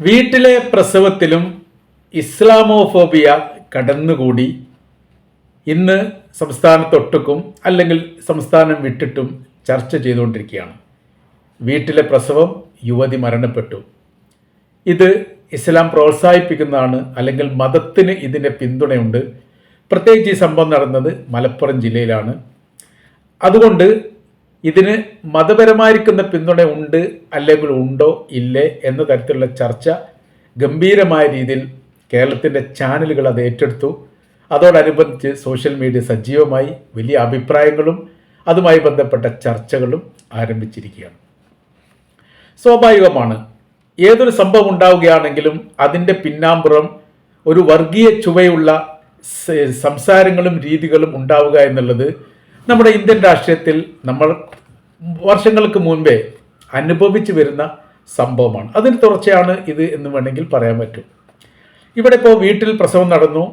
വീട്ടിലെ പ്രസവത്തിലും ഇസ്ലാമോഫോബിയ കടന്നുകൂടി. ഇന്ന് സംസ്ഥാനത്തൊട്ടുക്കും അല്ലെങ്കിൽ സംസ്ഥാനം വിട്ടിട്ടും ചർച്ച ചെയ്തുകൊണ്ടിരിക്കുകയാണ്. വീട്ടിലെ പ്രസവം യുവതി മരണപ്പെട്ടു. ഇത് ഇസ്ലാം പ്രോത്സാഹിപ്പിക്കുന്നതാണ് അല്ലെങ്കിൽ മതത്തിന് ഇതിന്റെ പിന്തുണയുണ്ട്. പ്രത്യേകിച്ച് ഈ സംഭവം നടന്നത് മലപ്പുറം ജില്ലയിലാണ്. അതുകൊണ്ട് ഇതിന് മതപരമായിരിക്കുന്ന പിന്തുണ ഉണ്ട് അല്ലെങ്കിൽ ഉണ്ടോ ഇല്ലേ എന്ന തരത്തിലുള്ള ചർച്ച ഗംഭീരമായ രീതിയിൽ കേരളത്തിന്റെ ചാനലുകൾ അത് ഏറ്റെടുത്തു. അതോടനുബന്ധിച്ച് സോഷ്യൽ മീഡിയ സജീവമായി വലിയ അഭിപ്രായങ്ങളും അതുമായി ബന്ധപ്പെട്ട ചർച്ചകളും ആരംഭിച്ചിരിക്കുകയാണ്. സ്വാഭാവികമാണ്. ഏതൊരു സംഭവം ഉണ്ടാവുകയാണെങ്കിലും അതിന്റെ പിന്നാമ്പുറം ഒരു വർഗീയ ചുവയുള്ള സംസാരങ്ങളും രീതികളും ഉണ്ടാവുക എന്നുള്ളത് നമ്മുടെ ഇന്ത്യൻ രാഷ്ട്രീയത്തിൽ നമ്മൾ വർഷങ്ങൾക്ക് മുൻപേ അനുഭവിച്ചു വരുന്ന സംഭവമാണ്. അതിന് തുടർച്ചയാണ് ഇത് എന്ന് വേണമെങ്കിൽ പറയാൻ പറ്റും. ഇവിടെ ഇപ്പോൾ വീട്ടിൽ പ്രസവം നടന്നു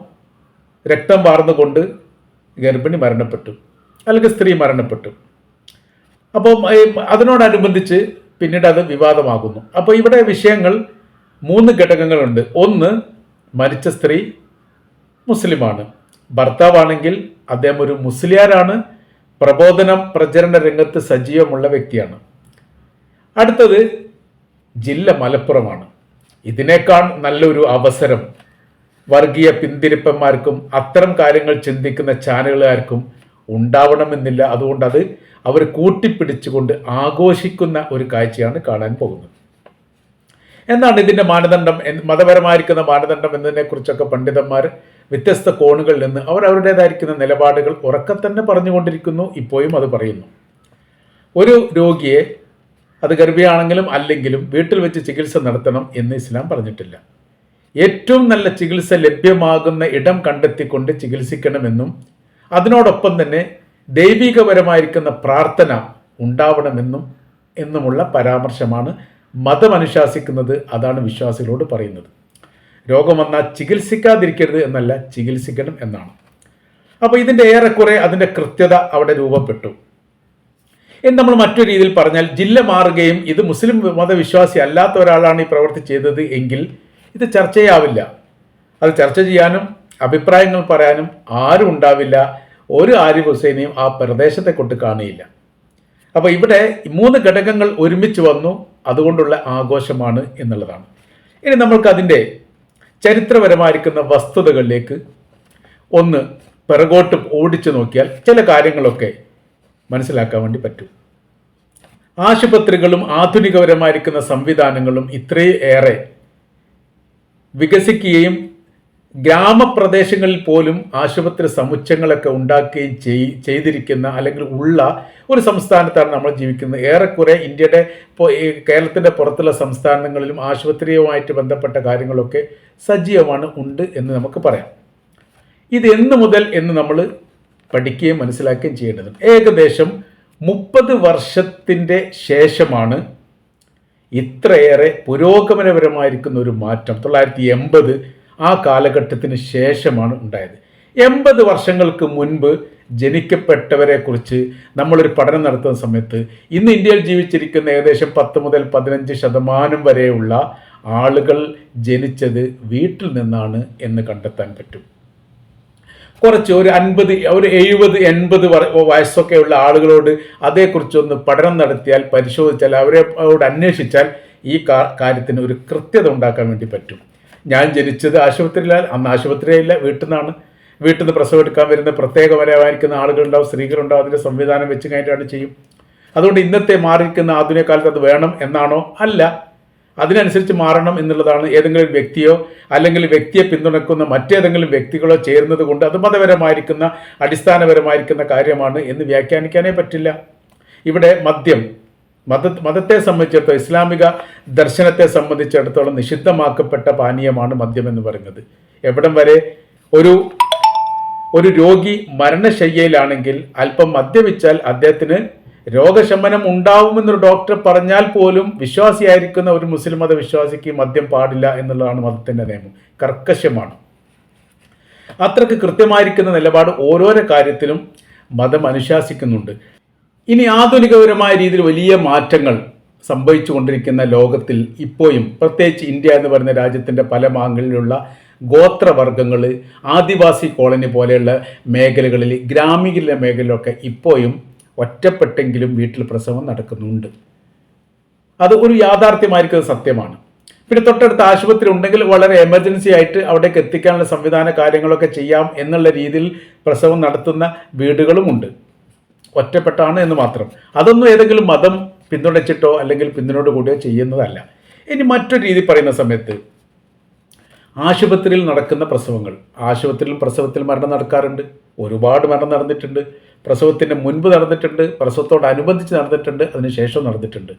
രക്തം വാർന്നുകൊണ്ട് ഗർഭിണി മരണപ്പെട്ടു അല്ലെങ്കിൽ സ്ത്രീ മരണപ്പെട്ടു. അപ്പോൾ അതിനോടനുബന്ധിച്ച് പിന്നീട് അത് വിവാദമാകുന്നു. അപ്പോൾ ഇവിടെ വിഷയങ്ങൾ മൂന്ന് ഘടകങ്ങളുണ്ട്. ഒന്ന് മരിച്ച സ്ത്രീ മുസ്ലിമാണ്. ഭർത്താവാണെങ്കിൽ അദ്ദേഹം ഒരു മുസ്ലിയാരാണ്. പ്രബോധനം പ്രചരണ രംഗത്ത് സജീവമുള്ള വ്യക്തിയാണ്. അടുത്തത് ജില്ല മലപ്പുറമാണ്. ഇതിനേക്കാൾ നല്ലൊരു അവസരം. വർഗീയ പിന്തിരിപ്പന്മാർക്കും അത്തരം കാര്യങ്ങൾ ചിന്തിക്കുന്ന ചാനലുകാർക്കും ഉണ്ടാവണമെന്നില്ല. അതുകൊണ്ട് അത് അവർ കൂട്ടിപ്പിടിച്ചുകൊണ്ട് ആഘോഷിക്കുന്ന ഒരു കാഴ്ചയാണ് കാണാൻ പോകുന്നത്. എന്നാണ് ഇതിന്റെ മാനദണ്ഡം? മതപരമായിരിക്കുന്ന മാനദണ്ഡം എന്നതിനെക്കുറിച്ചൊക്കെ പണ്ഡിതന്മാർ വ്യത്യസ്ത കോണുകളിൽ നിന്ന് അവർ അവരുടേതായിരിക്കുന്ന നിലപാടുകൾ ഉറക്കെ തന്നെ പറഞ്ഞുകൊണ്ടിരിക്കുന്നു ഇപ്പോഴും അത് പറയുന്നു. ഒരു രോഗിയെ അത് ഗർഭിയാണെങ്കിലും അല്ലെങ്കിലും വീട്ടിൽ വെച്ച് ചികിത്സ നടത്തണം എന്ന് ഇസ്ലാം പറഞ്ഞിട്ടില്ല. ഏറ്റവും നല്ല ചികിത്സ ലഭ്യമാകുന്ന ഇടം കണ്ടെത്തിക്കൊണ്ട് ചികിത്സിക്കണമെന്നും അതിനോടൊപ്പം തന്നെ ദൈവികപരമായിരിക്കുന്ന പ്രാർത്ഥന ഉണ്ടാവണമെന്നും എന്നുമുള്ള പരാമർശമാണ് മതമനുശാസിക്കുന്നത് അതാണ് വിശ്വാസികളോട് പറയുന്നത്. രോഗം വന്നാൽ ചികിത്സിക്കാതിരിക്കരുത് എന്നല്ല ചികിത്സിക്കണം എന്നാണ്. അപ്പോൾ ഇതിന്റെ ഏറെക്കുറെ അതിന്റെ കൃത്യത അവിടെ രൂപപ്പെട്ടു. എന്ന് നമ്മൾ മറ്റൊരു രീതിയിൽ പറഞ്ഞാൽ ജില്ല മാറുകയും ഇത് മുസ്ലിം മതവിശ്വാസി അല്ലാത്ത ഒരാളാണ് ഈ പ്രവൃത്തി ചെയ്തത് എങ്കിൽ ഇത് ചർച്ചയാവില്ല. അത് ചർച്ച ചെയ്യാനും അഭിപ്രായങ്ങൾ പറയാനും ആരും ഉണ്ടാവില്ല. ഒരു ആരിഫ് ഹുസൈനെയും ആ പ്രദേശത്തെ കൊണ്ട് കാണുകയില്ല അപ്പോൾ ഇവിടെ മൂന്ന് ഘടകങ്ങൾ ഒരുമിച്ച് വന്നു. അതുകൊണ്ടുള്ള ആഘോഷമാണ് എന്നുള്ളതാണ്. ഇനി നമ്മൾക്ക് അതിന്റെ ചരിത്രപരമായിരിക്കുന്ന വസ്തുതകളിലേക്ക് ഒന്ന് പിറകോട്ട് ഓടിച്ചു നോക്കിയാൽ ചില കാര്യങ്ങളൊക്കെ മനസ്സിലാക്കാൻ വേണ്ടി പറ്റും. ആശുപത്രികളും ആധുനികപരമായിരിക്കുന്ന സംവിധാനങ്ങളും ഇത്രയേറെ വികസിക്കുകയും ഗ്രാമപ്രദേശങ്ങളിൽ പോലും ആശുപത്രി സമുച്ചയങ്ങളൊക്കെ ഉണ്ടാക്കുകയും ചെയ് ചെയ്തിരിക്കുന്ന അല്ലെങ്കിൽ ഉള്ള ഒരു സംസ്ഥാനത്താണ് നമ്മൾ ജീവിക്കുന്നത്. ഏറെക്കുറെ ഇന്ത്യയുടെ കേരളത്തിന്റെ പുറത്തുള്ള സംസ്ഥാനങ്ങളിലും ആശുപത്രിയുമായിട്ട് ബന്ധപ്പെട്ട കാര്യങ്ങളൊക്കെ സജീവമാണ് ഉണ്ട് എന്ന് നമുക്ക് പറയാം. ഇത് എന്ന് മുതൽ എന്ന് നമ്മൾ പഠിക്കുകയും മനസ്സിലാക്കുകയും ചെയ്യേണ്ടതുണ്ട്. ഏകദേശം മുപ്പത് വർഷത്തിന്റെ ശേഷമാണ് ഇത്രയേറെ പുരോഗമനപരമായിരിക്കുന്ന ഒരു മാറ്റം. തൊള്ളായിരത്തി എൺപത് ആ കാലഘട്ടത്തിന് ശേഷമാണ് ഉണ്ടായത്. എൺപത് വർഷങ്ങൾക്ക് മുൻപ് ജനിക്കപ്പെട്ടവരെക്കുറിച്ച് നമ്മളൊരു പഠനം നടത്തുന്ന സമയത്ത് ഇന്ന് ഇന്ത്യയിൽ ജീവിച്ചിരിക്കുന്ന ഏകദേശം പത്ത് മുതൽ പതിനഞ്ച് ശതമാനം വരെയുള്ള ആളുകൾ ജനിച്ചത് വീട്ടിൽ നിന്നാണ് എന്ന് കണ്ടെത്താൻ പറ്റും. കുറച്ച് ഒരു അൻപത് ഒരു എഴുപത് എൺപത് വയസ്സൊക്കെയുള്ള ആളുകളോട് അതേക്കുറിച്ചൊന്ന് പഠനം നടത്തിയാൽ പരിശോധിച്ചാൽ അവരെ അവരോട് അന്വേഷിച്ചാൽ ഈ കാര്യത്തിന് ഒരു കൃത്യത ഉണ്ടാക്കാൻ വേണ്ടി പറ്റും. ഞാൻ ജനിച്ചത് ആശുപത്രിയിലാണ് അന്ന് ആശുപത്രിയില്ല വീട്ടിൽ നിന്നാണ്. വീട്ടിൽ നിന്ന് പ്രസവം എടുക്കാൻ വരുന്ന പ്രത്യേക വരവായിരിക്കുന്ന ആളുകളുണ്ടാവും സ്ത്രീകളുണ്ടാവും അതിന്റെ സംവിധാനം വെച്ച് കഴിഞ്ഞിട്ടാണ് ചെയ്യും. അതുകൊണ്ട് ഇന്നത്തെ മാറിയിരിക്കുന്ന ആധുനിക കാലത്ത് അത് വേണം എന്നാണോ? അല്ല. അതിനനുസരിച്ച് മാറണം എന്നുള്ളതാണ് ഏതെങ്കിലും വ്യക്തിയോ അല്ലെങ്കിൽ വ്യക്തിയെ പിന്തുണക്കുന്ന മറ്റേതെങ്കിലും വ്യക്തികളോ ചേരുന്നത് കൊണ്ട് അത് മതപരമായിരിക്കുന്ന അടിസ്ഥാനപരമായിരിക്കുന്ന കാര്യമാണ് എന്ന് വ്യാഖ്യാനിക്കാനേ പറ്റില്ല. ഇവിടെ മദ്യം മത മതത്തെ സംബന്ധിച്ചിടത്തോളം ഇസ്ലാമിക ദർശനത്തെ സംബന്ധിച്ചിടത്തോളം നിഷിദ്ധമാക്കപ്പെട്ട പാനീയമാണ് മദ്യം എന്ന് പറയുന്നത്. എവിടം വരെ ഒരു ഒരു രോഗി മരണശയ്യയിലാണെങ്കിൽ അല്പം മദ്യപിച്ചാൽ അദ്ദേഹത്തിന് രോഗശമനം ഉണ്ടാവുമെന്നൊരു ഡോക്ടർ പറഞ്ഞാൽ പോലും വിശ്വാസിയായിരിക്കുന്ന ഒരു മുസ്ലിം മത വിശ്വാസിക്ക് മദ്യം പാടില്ല എന്നുള്ളതാണ് മതത്തിന്റെ നിയമം. കർക്കശമാണ് അത്രയ്ക്ക് കൃത്യമായിരിക്കുന്ന നിലപാട് ഓരോരോ കാര്യത്തിലും മതം അനുശാസിക്കുന്നുണ്ട്. ഇനി ആധുനികപരമായ രീതിയിൽ വലിയ മാറ്റങ്ങൾ സംഭവിച്ചുകൊണ്ടിരിക്കുന്ന ലോകത്തിൽ ഇപ്പോഴും പ്രത്യേകിച്ച് ഇന്ത്യ എന്ന് പറയുന്ന രാജ്യത്തിന്റെ പല ഭാഗങ്ങളിലുള്ള ഗോത്രവർഗങ്ങൾ ആദിവാസി കോളനി പോലെയുള്ള മേഖലകളിൽ ഗ്രാമീണ മേഖലയിലൊക്കെ ഇപ്പോഴും ഒറ്റപ്പെട്ടെങ്കിലും വീട്ടിൽ പ്രസവം നടക്കുന്നുണ്ട്. അത് ഒരു യാഥാർത്ഥ്യമായിരിക്കുന്നത് സത്യമാണ്. പിന്നെ തൊട്ടടുത്ത് ആശുപത്രി ഉണ്ടെങ്കിൽ വളരെ എമർജൻസി ആയിട്ട് അവിടേക്ക് എത്തിക്കാനുള്ള സംവിധാന കാര്യങ്ങളൊക്കെ ചെയ്യാം എന്നുള്ള രീതിയിൽ പ്രസവം നടത്തുന്ന വീടുകളുമുണ്ട്. ഒറ്റപ്പെട്ടാണ് എന്ന് മാത്രം. അതൊന്നും ഏതെങ്കിലും മതം പിന്തുണച്ചിട്ടോ അല്ലെങ്കിൽ പിന്തുണയോട് കൂടിയോ ചെയ്യുന്നതല്ല. ഇനി മറ്റൊരു രീതി പറയുന്ന സമയത്ത് ആശുപത്രിയിൽ നടക്കുന്ന പ്രസവങ്ങൾ. ആശുപത്രിയിലും പ്രസവത്തിൽ മരണം നടക്കാറുണ്ട്. ഒരുപാട് മരണം നടന്നിട്ടുണ്ട്. പ്രസവത്തിന് മുൻപ് നടന്നിട്ടുണ്ട്. പ്രസവത്തോടനുബന്ധിച്ച് നടന്നിട്ടുണ്ട്. അതിനുശേഷം നടന്നിട്ടുണ്ട്.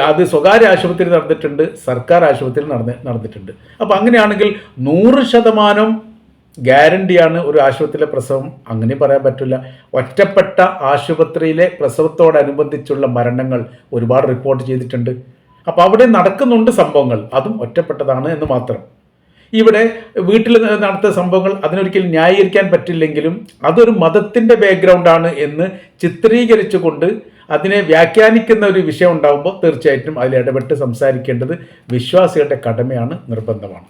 അത് സ്വകാര്യ ആശുപത്രി നടന്നിട്ടുണ്ട്. സർക്കാർ ആശുപത്രിയിൽ നടന്ന് നടന്നിട്ടുണ്ട്. അപ്പോൾ അങ്ങനെയാണെങ്കിൽ നൂറ് ശതമാനം ഗ്യാരണ്ടിയാണ് ഒരു ആശുപത്രിയിലെ പ്രസവം. അങ്ങനെ പറയാൻ പറ്റില്ല. ഒറ്റപ്പെട്ട ആശുപത്രിയിലെ പ്രസവത്തോടനുബന്ധിച്ചുള്ള മരണങ്ങൾ ഒരുപാട് റിപ്പോർട്ട് ചെയ്തിട്ടുണ്ട്. അപ്പോൾ അവിടെ നടക്കുന്നുണ്ട് സംഭവങ്ങൾ. അതും ഒറ്റപ്പെട്ടതാണ് എന്ന് മാത്രം. ഇവിടെ വീട്ടിൽ നടത്തുന്ന സംഭവങ്ങൾ അതിനൊരിക്കലും ന്യായീകരിക്കാൻ പറ്റില്ലെങ്കിലും അതൊരു മതത്തിന്റെ ബാക്ക്ഗ്രൗണ്ടാണ് എന്ന് ചിത്രീകരിച്ചുകൊണ്ട് അതിനെ വ്യാഖ്യാനിക്കുന്ന ഒരു വിഷയം ഉണ്ടാകുമ്പോൾ തീർച്ചയായിട്ടും അതിൽ ഇടപെട്ട് സംസാരിക്കേണ്ടത് വിശ്വാസികളുടെ കടമയാണ് നിർബന്ധമാണ്.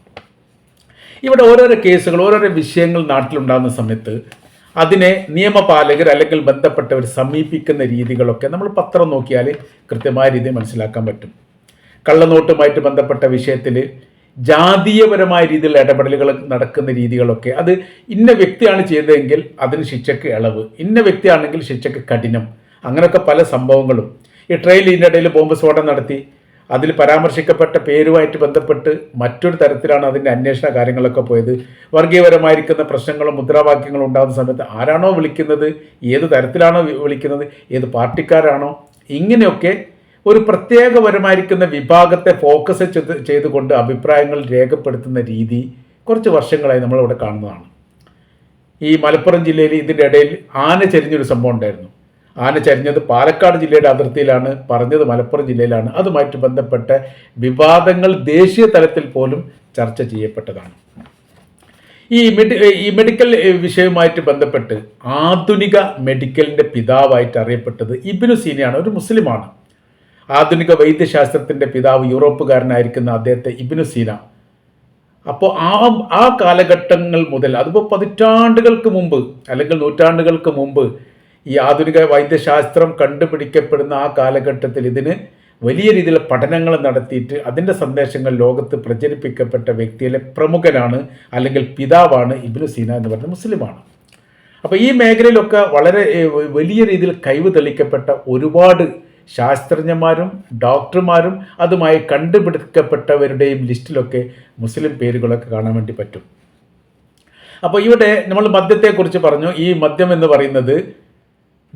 ഇവിടെ ഓരോരോ കേസുകൾ ഓരോരോ വിഷയങ്ങൾ നാട്ടിലുണ്ടാകുന്ന സമയത്ത് അതിനെ നിയമപാലകർ അല്ലെങ്കിൽ ബന്ധപ്പെട്ടവർ സമീപിക്കുന്ന രീതികളൊക്കെ നമ്മൾ പത്രം നോക്കിയാൽ കൃത്യമായ രീതിയിൽ മനസ്സിലാക്കാൻ പറ്റും. കള്ളനോട്ടുമായിട്ട് ബന്ധപ്പെട്ട വിഷയത്തിൽ ജാതീയപരമായ രീതിയിലുള്ള ഇടപെടലുകൾ നടക്കുന്ന രീതികളൊക്കെ അത് ഇന്ന വ്യക്തിയാണ് ചെയ്തതെങ്കിൽ അതിന് ശിക്ഷയ്ക്ക് ഇളവ് ഇന്ന വ്യക്തിയാണെങ്കിൽ ശിക്ഷയ്ക്ക് കഠിനം അങ്ങനെയൊക്കെ പല സംഭവങ്ങളും. ഈ ട്രെയിൻ ഇതിന്റെ ഇടയിൽ ബോംബ് സ്ഫോടനം നടത്തി അതിൽ പരാമർശിക്കപ്പെട്ട പേരുമായിട്ട് ബന്ധപ്പെട്ട് മറ്റൊരു തരത്തിലാണ് അതിന്റെ അന്വേഷണ കാര്യങ്ങളൊക്കെ പോയത്. വർഗീയപരമായിരിക്കുന്ന പ്രശ്നങ്ങളും മുദ്രാവാക്യങ്ങളും ഉണ്ടാകുന്ന സമയത്ത് ആരാണോ വിളിക്കുന്നത് ഏത് തരത്തിലാണോ വിളിക്കുന്നത് ഏത് പാർട്ടിക്കാരാണോ ഇങ്ങനെയൊക്കെ ഒരു പ്രത്യേകപരമായിരിക്കുന്ന വിഭാഗത്തെ ഫോക്കസ് ചെയ്ത് ചെയ്തുകൊണ്ട് അഭിപ്രായങ്ങൾ രേഖപ്പെടുത്തുന്ന രീതി കുറച്ച് വർഷങ്ങളായി നമ്മളിവിടെ കാണുന്നതാണ്. ഈ മലപ്പുറം ജില്ലയിൽ ഇതിന്റെ ഇടയിൽ ആന ചരിഞ്ഞൊരു സംഭവം ഉണ്ടായിരുന്നു. ആന ചരിഞ്ഞത് പാലക്കാട് ജില്ലയുടെ അതിർത്തിയിലാണ് പറഞ്ഞത് മലപ്പുറം ജില്ലയിലാണ്. അതുമായിട്ട് ബന്ധപ്പെട്ട വിവാദങ്ങൾ ദേശീയ തലത്തിൽ പോലും ചർച്ച ചെയ്യപ്പെട്ടതാണ്. ഈ മെഡി ഈ മെഡിക്കൽ വിഷയവുമായിട്ട് ബന്ധപ്പെട്ട് ആധുനിക മെഡിക്കലിന്റെ പിതാവായിട്ട് അറിയപ്പെട്ടത് ഇബിനു സീനയാണ് ഒരു മുസ്ലിമാണ്. ആധുനിക വൈദ്യശാസ്ത്രത്തിന്റെ പിതാവ് യൂറോപ്പുകാരനായിരിക്കുന്ന അദ്ദേഹത്തെ ഇബിനു സീന. അപ്പോൾ ആ ആ കാലഘട്ടങ്ങൾ മുതൽ അതിപ്പോൾ പതിറ്റാണ്ടുകൾക്ക് മുമ്പ് അല്ലെങ്കിൽ നൂറ്റാണ്ടുകൾക്ക് മുമ്പ് ഈ ആധുനിക വൈദ്യശാസ്ത്രം കണ്ടുപിടിക്കപ്പെടുന്ന ആ കാലഘട്ടത്തിൽ ഇതിന് വലിയ രീതിയിൽ പഠനങ്ങൾ നടത്തിയിട്ട് അതിന്റെ സന്ദേശങ്ങൾ ലോകത്ത് പ്രചരിപ്പിക്കപ്പെട്ട വ്യക്തിയിലെ പ്രമുഖനാണ് അല്ലെങ്കിൽ പിതാവാണ് ഇബ്നു സീന എന്ന് പറയുന്ന മുസ്ലിമാണ്. അപ്പോൾ ഈ മേഖലയിലൊക്കെ വളരെ വലിയ രീതിയിൽ കഴിവ് തെളിക്കപ്പെട്ട ഒരുപാട് ശാസ്ത്രജ്ഞന്മാരും ഡോക്ടർമാരും അതുമായി കണ്ടുപിടിക്കപ്പെട്ടവരുടെയും ലിസ്റ്റിലൊക്കെ മുസ്ലിം പേരുകളൊക്കെ കാണാൻ വേണ്ടി പറ്റും. അപ്പോൾ ഇവിടെ നമ്മൾ മദ്യത്തെക്കുറിച്ച് പറഞ്ഞു. ഈ മദ്യം എന്ന് പറയുന്നത്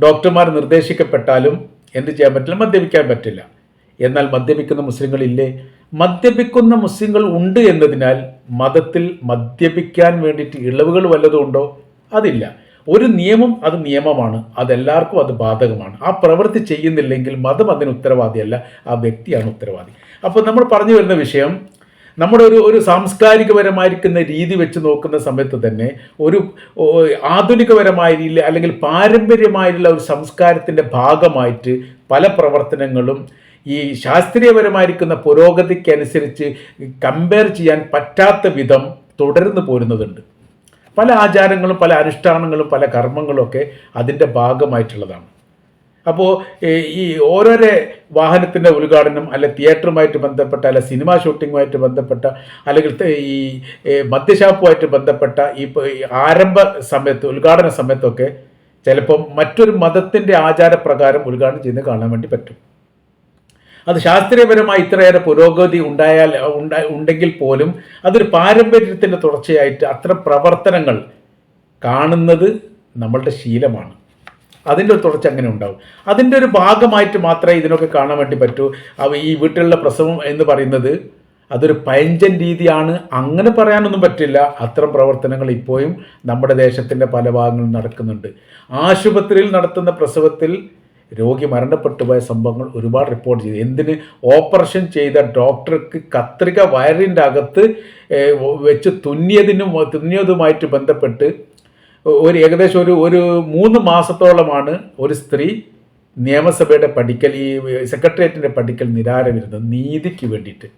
ഡോക്ടർമാർ നിർദ്ദേശിക്കപ്പെട്ടാലും എന്ത് ചെയ്യാൻ പറ്റില്ല മദ്യപിക്കാൻ പറ്റില്ല. എന്നാൽ മദ്യപിക്കുന്ന മുസ്ലിങ്ങളില്ലേ മദ്യപിക്കുന്ന മുസ്ലിങ്ങൾ ഉണ്ട് എന്നതിനാൽ മതത്തിൽ മദ്യപിക്കാൻ വേണ്ടിയിട്ട് ഇളവുകൾ വല്ലതും ഉണ്ടോ? അതില്ല. ഒരു നിയമം അത് നിയമമാണ്. അതെല്ലാവർക്കും അത് ബാധകമാണ്. ആ പ്രവൃത്തി ചെയ്യുന്നില്ലെങ്കിൽ മതം അതിന് ഉത്തരവാദിയല്ല. ആ വ്യക്തിയാണ് ഉത്തരവാദി. അപ്പോൾ നമ്മൾ പറഞ്ഞു വരുന്ന വിഷയം നമ്മുടെ ഒരു ഒരു സാംസ്കാരികപരമായിരിക്കുന്ന രീതി വെച്ച് നോക്കുന്ന സമയത്ത് തന്നെ ഒരു ആധുനികപരമായ രീതിയിൽ അല്ലെങ്കിൽ പാരമ്പര്യമായിട്ടുള്ള ഒരു സംസ്കാരത്തിന്റെ ഭാഗമായിട്ട് പല പ്രവർത്തനങ്ങളും ഈ ശാസ്ത്രീയപരമായിരിക്കുന്ന പുരോഗതിക്കനുസരിച്ച് കമ്പയർ ചെയ്യാൻ പറ്റാത്ത വിധം തുടർന്ന് പോരുന്നതുണ്ട്. പല ആചാരങ്ങളും പല അനുഷ്ഠാനങ്ങളും പല കർമ്മങ്ങളും ഒക്കെ അതിന്റെ ഭാഗമായിട്ടുള്ളതാണ്. അപ്പോൾ ഈ ഓരോരോ വാഹനത്തിന്റെ ഉദ്ഘാടനം അല്ലെ തിയേറ്ററുമായിട്ട് ബന്ധപ്പെട്ട അല്ലെ സിനിമാ ഷൂട്ടിങ്ങുമായിട്ട് ബന്ധപ്പെട്ട അല്ലെങ്കിൽ ഈ മദ്യഷാപ്പുമായിട്ട് ബന്ധപ്പെട്ട ഈ ആരംഭ സമയത്ത് ഉദ്ഘാടന സമയത്തൊക്കെ ചിലപ്പം മറ്റൊരു മതത്തിന്റെ ആചാരപ്രകാരം ഉദ്ഘാടനം ചെയ്യുന്നത് കാണാൻ വേണ്ടി പറ്റും. അത് ശാസ്ത്രീയപരമായി ഇത്രയേറെ പുരോഗതി ഉണ്ടായാൽ ഉണ്ടാ ഉണ്ടെങ്കിൽ പോലും അതൊരു പാരമ്പര്യത്തിന്റെ തുടർച്ചയായിട്ട് അത്തരം പ്രവർത്തനങ്ങൾ കാണുന്നത് നമ്മളുടെ ശീലമാണ്. അതിന്റെ ഒരു തുടർച്ച അങ്ങനെ ഉണ്ടാവും. അതിന്റെ ഒരു ഭാഗമായിട്ട് മാത്രമേ ഇതിനൊക്കെ കാണാൻ വേണ്ടി പറ്റൂ. അവ ഈ വീട്ടിലുള്ള പ്രസവം എന്ന് പറയുന്നത് അതൊരു പയഞ്ചൻ രീതിയാണ്. അങ്ങനെ പറയാനൊന്നും പറ്റില്ല. അത്തരം പ്രവർത്തനങ്ങൾ ഇപ്പോഴും നമ്മുടെ ദേശത്തിന്റെ പല ഭാഗങ്ങളിൽ നടക്കുന്നുണ്ട്. ആശുപത്രിയിൽ നടത്തുന്ന പ്രസവത്തിൽ രോഗി മരണപ്പെട്ടു പോയ സംഭവങ്ങൾ ഒരുപാട് റിപ്പോർട്ട് ചെയ്തു. എന്തിന്? ഓപ്പറേഷൻ ചെയ്ത ഡോക്ടർക്ക് കത്രിക വയറിന്റെ അകത്ത് വെച്ച് തുന്നിയതിനും തുന്നിയതുമായിട്ട് ബന്ധപ്പെട്ട് ഒരു ഏകദേശം ഒരു ഒരു മൂന്ന് മാസത്തോളമാണ് ഒരു സ്ത്രീ നിയമസഭയുടെ പഠിക്കൽ ഈ സെക്രട്ടേറിയറ്റിന്റെ പഠിക്കൽ നിരാരമിരുന്നത് നീതിക്ക് വേണ്ടിയിട്ട്.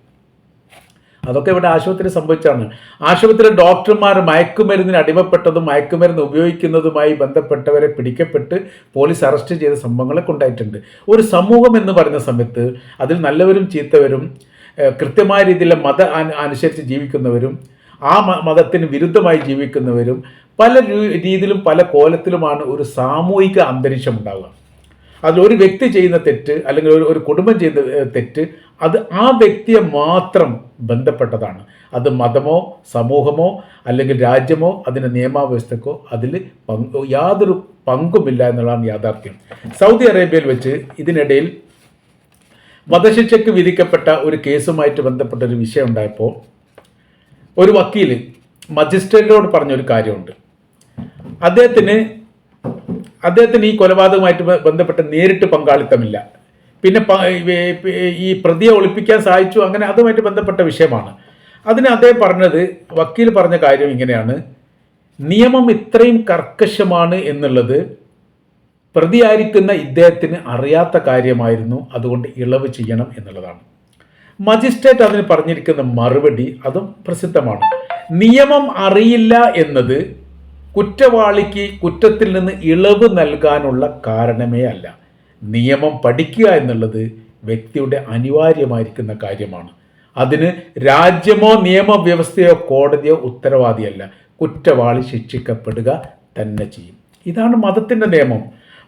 അതൊക്കെ ഇവിടെ ആശുപത്രി സംഭവിച്ചാണ് ആശുപത്രി ഡോക്ടർമാർ മയക്കുമരുന്നിന് അടിമപ്പെട്ടതും മയക്കുമരുന്ന് ഉപയോഗിക്കുന്നതുമായി ബന്ധപ്പെട്ടവരെ പിടിക്കപ്പെട്ട് പോലീസ് അറസ്റ്റ് ചെയ്ത സംഭവങ്ങളൊക്കെ ഉണ്ടായിട്ടുണ്ട്. ഒരു സമൂഹം എന്ന് പറയുന്ന സമയത്ത് അതിൽ നല്ലവരും ചീത്തവരും കൃത്യമായ രീതിയിലെ മത അനു- അനുസരിച്ച് ജീവിക്കുന്നവരും ആ മതത്തിന് വിരുദ്ധമായി ജീവിക്കുന്നവരും പല രീതിയിലും പല കോലത്തിലുമാണ് ഒരു സാമൂഹിക അന്തരീക്ഷം ഉണ്ടാവുക. അതിൽ ഒരു വ്യക്തി ചെയ്യുന്ന തെറ്റ് അല്ലെങ്കിൽ ഒരു ഒരു കുടുംബം ചെയ്യുന്ന തെറ്റ് അത് ആ വ്യക്തിയെ മാത്രം ബന്ധപ്പെട്ടതാണ്. അത് മതമോ സമൂഹമോ അല്ലെങ്കിൽ രാജ്യമോ അതിന്റെ നിയമാവ്യവസ്ഥക്കോ അതിൽ പങ്ക് യാതൊരു പങ്കുമില്ല എന്നുള്ളതാണ് യാഥാർത്ഥ്യം. സൗദി അറേബ്യയിൽ വെച്ച് ഇതിനിടയിൽ വധശിക്ഷയ്ക്ക് വിധിക്കപ്പെട്ട ഒരു കേസുമായിട്ട് ബന്ധപ്പെട്ട ഒരു വിഷയം ഉണ്ടായപ്പോൾ ഒരു വക്കീൽ മജിസ്ട്രേറ്റിനോട് പറഞ്ഞൊരു കാര്യമുണ്ട്. അദ്ദേഹത്തിന് അദ്ദേഹത്തിന് ഈ കൊലപാതകമായിട്ട് ബന്ധപ്പെട്ട് നേരിട്ട് പങ്കാളിത്തമില്ല. പിന്നെ ഈ പ്രതിയെ ഒളിപ്പിക്കാൻ സഹായിച്ചു. അങ്ങനെ അതുമായിട്ട് ബന്ധപ്പെട്ട വിഷയമാണ്. അതിന് അദ്ദേഹം പറഞ്ഞത് വക്കീൽ പറഞ്ഞ കാര്യം ഇങ്ങനെയാണ്. നിയമം ഇത്രയും കർക്കശമാണ് എന്നുള്ളത് പ്രതിയായിരിക്കുന്ന ഇദ്ദേഹത്തിന് അറിയാത്ത കാര്യമായിരുന്നു. അതുകൊണ്ട് ഇളവ് ചെയ്യണം എന്നുള്ളതാണ്. മജിസ്ട്രേറ്റ് അതിന് പറഞ്ഞിരിക്കുന്ന മറുപടി അതും പ്രസിദ്ധമാണ്. നിയമം അറിയില്ല എന്നത് കുറ്റവാളിക്ക് കുറ്റത്തിൽ നിന്ന് ഇളവ് നൽകാനുള്ള കാരണമേ അല്ല. നിയമം പഠിക്കുക എന്നുള്ളത് വ്യക്തിയുടെ അനിവാര്യമായിരിക്കുന്ന കാര്യമാണ്. അതിന് രാജ്യമോ നിയമവ്യവസ്ഥയോ കോടതിയോ ഉത്തരവാദിയല്ല. കുറ്റവാളി ശിക്ഷിക്കപ്പെടുക തന്നെ ചെയ്യും. ഇതാണ് മതത്തിന്റെ നിയമം.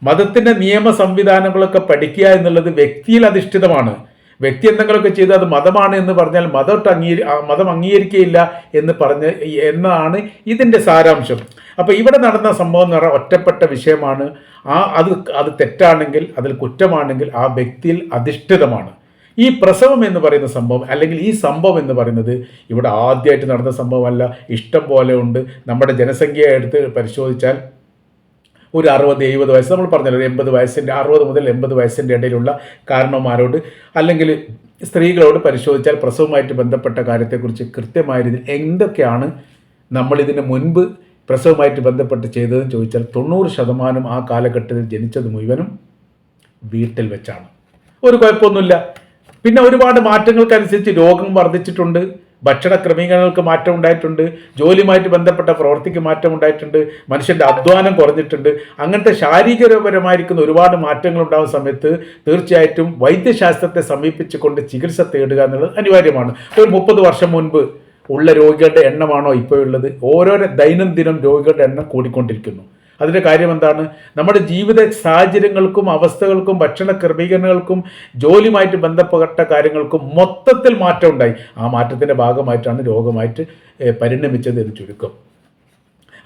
മതത്തിന്റെ നിയമ സംവിധാനങ്ങളൊക്കെ പഠിക്കുക എന്നുള്ളത് വ്യക്തിയിൽ അധിഷ്ഠിതമാണ്. വ്യക്തി എന്തെങ്കിലുമൊക്കെ ചെയ്ത് അത് മതമാണ് എന്ന് പറഞ്ഞാൽ മതം അംഗീകരി മതം അംഗീകരിക്കുകയില്ല എന്ന് പറഞ്ഞ് എന്നാണ് ഇതിന്റെ സാരാംശം. അപ്പോൾ ഇവിടെ നടന്ന സംഭവം എന്ന് പറഞ്ഞാൽ ഒറ്റപ്പെട്ട വിഷയമാണ്. ആ അത് അത് തെറ്റാണെങ്കിൽ അതിൽ കുറ്റമാണെങ്കിൽ ആ വ്യക്തിയിൽ അധിഷ്ഠിതമാണ്. ഈ പ്രസവം എന്ന് പറയുന്ന സംഭവം അല്ലെങ്കിൽ ഈ സംഭവം എന്ന് പറയുന്നത് ഇവിടെ ആദ്യമായിട്ട് നടന്ന സംഭവമല്ല. ഇഷ്ടം പോലെ ഉണ്ട്. നമ്മുടെ ജനസംഖ്യ എടുത്ത് പരിശോധിച്ചാൽ ഒരു അറുപത് എഴുപത് വയസ്സ്. നമ്മൾ പറഞ്ഞല്ലോ ഒരു എൺപത് വയസ്സിന്റെ അറുപത് മുതൽ എൺപത് വയസ്സിന്റെ ഇടയിലുള്ള കാരണവന്മാരോട് അല്ലെങ്കിൽ സ്ത്രീകളോട് പരിശോധിച്ചാൽ പ്രസവവുമായിട്ട് ബന്ധപ്പെട്ട കാര്യത്തെക്കുറിച്ച് കൃത്യമായ രീതിയിൽ എന്തൊക്കെയാണ് നമ്മളിതിന് മുൻപ് പ്രസവമായിട്ട് ബന്ധപ്പെട്ട് ചെയ്തതെന്ന് ചോദിച്ചാൽ തൊണ്ണൂറ് ശതമാനം ആ കാലഘട്ടത്തിൽ ജനിച്ചത് മുഴുവനും വീട്ടിൽ വെച്ചാണ്. ഒരു കുഴപ്പമൊന്നുമില്ല. പിന്നെ ഒരുപാട് മാറ്റങ്ങൾക്കനുസരിച്ച് രോഗം വർദ്ധിച്ചിട്ടുണ്ട്. ഭക്ഷണ ക്രമീകരണങ്ങൾക്ക് മാറ്റം ഉണ്ടായിട്ടുണ്ട് ജോലിയുമായിട്ട് ബന്ധപ്പെട്ട പ്രവൃത്തിക്ക് മാറ്റം ഉണ്ടായിട്ടുണ്ട് മനുഷ്യന്റെ അധ്വാനം കുറഞ്ഞിട്ടുണ്ട്. അങ്ങനത്തെ ശാരീരികപരമായിരിക്കുന്ന ഒരുപാട് മാറ്റങ്ങൾ ഉണ്ടാകുന്ന സമയത്ത് തീർച്ചയായിട്ടും വൈദ്യശാസ്ത്രത്തെ സമീപിച്ചുകൊണ്ട് ചികിത്സ തേടുക എന്നുള്ളത് അനിവാര്യമാണ്. ഒരു മുപ്പത് വർഷം മുൻപ് ഉള്ള രോഗികളുടെ എണ്ണമാണോ ഇപ്പോഴുള്ളത്? ഓരോരോ ദൈനംദിനം രോഗികളുടെ എണ്ണം കൂടിക്കൊണ്ടിരിക്കുന്നു. അതിന്റെ കാര്യം എന്താണ് നമ്മുടെ ജീവിത സാഹചര്യങ്ങൾക്കും അവസ്ഥകൾക്കും ഭക്ഷണ ക്രമീകരണങ്ങൾക്കും ജോലിയുമായിട്ട് ബന്ധപ്പെട്ട കാര്യങ്ങൾക്കും മൊത്തത്തിൽ മാറ്റം ഉണ്ടായി ആ മാറ്റത്തിന്റെ ഭാഗമായിട്ടാണ് രോഗമായിട്ട് പരിണമിച്ചത് എന്ന് ചുരുക്കം.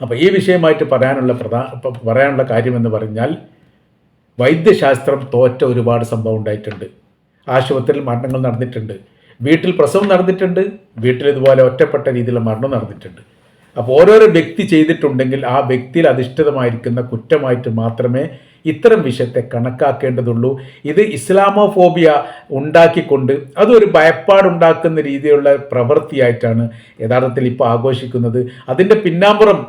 അപ്പോൾ ഈ വിഷയമായിട്ട് പറയാനുള്ള പ്രധാന പറയാനുള്ള കാര്യമെന്ന് പറഞ്ഞാൽ വൈദ്യശാസ്ത്രം തോറ്റ ഒരുപാട് സംഭവം ഉണ്ടായിട്ടുണ്ട്. ആശുപത്രിയിൽ മരണങ്ങൾ നടന്നിട്ടുണ്ട്. വീട്ടിൽ പ്രസവം നടന്നിട്ടുണ്ട്. വീട്ടിൽ ഇതുപോലെ ഒറ്റപ്പെട്ട രീതിയിലുള്ള മരണം നടന്നിട്ടുണ്ട്. അപ്പോൾ ഓരോരോ വ്യക്തി ചെയ്തിട്ടുണ്ടെങ്കിൽ ആ വ്യക്തിയിൽ അധിഷ്ഠിതമായിരിക്കുന്ന കുറ്റമായിട്ട് മാത്രമേ ഇത്തരം വിഷയത്തെ കണക്കാക്കേണ്ടതുള്ളൂ. ഇത് ഇസ്ലാമോഫോബിയ ഉണ്ടാക്കിക്കൊണ്ട് അതൊരു ഭയപ്പാടുണ്ടാക്കുന്ന രീതിയിലുള്ള പ്രവൃത്തിയായിട്ടാണ് യഥാർത്ഥത്തിൽ ഇപ്പോൾ ആഘോഷിക്കുന്നത്. അതിന്റെ പിന്നാമ്പുറം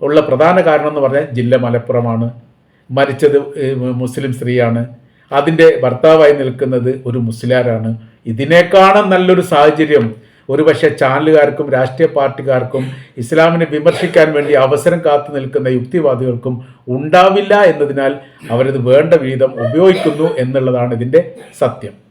ഉള്ള പ്രധാന കാരണം എന്ന് പറഞ്ഞാൽ ജില്ല മലപ്പുറമാണ്. മരിച്ചത് മുസ്ലിം സ്ത്രീയാണ്. അതിന്റെ ഭർത്താവായി നിൽക്കുന്നത് ഒരു മുസ്ലിയാരാണ്. ഇതിനേക്കാളും നല്ലൊരു സാഹചര്യം ഒരുപക്ഷെ ചാനലുകാർക്കും രാഷ്ട്രീയ പാർട്ടിക്കാർക്കും ഇസ്ലാമിനെ വിമർശിക്കാൻ വേണ്ടി അവസരം കാത്തു നിൽക്കുന്ന യുക്തിവാദികൾക്കും ഉണ്ടാവില്ല എന്നതിനാൽ അവരത് വേണ്ട വിധം ഉപയോഗിക്കുന്നു എന്നുള്ളതാണ് ഇതിന്റെ സത്യം.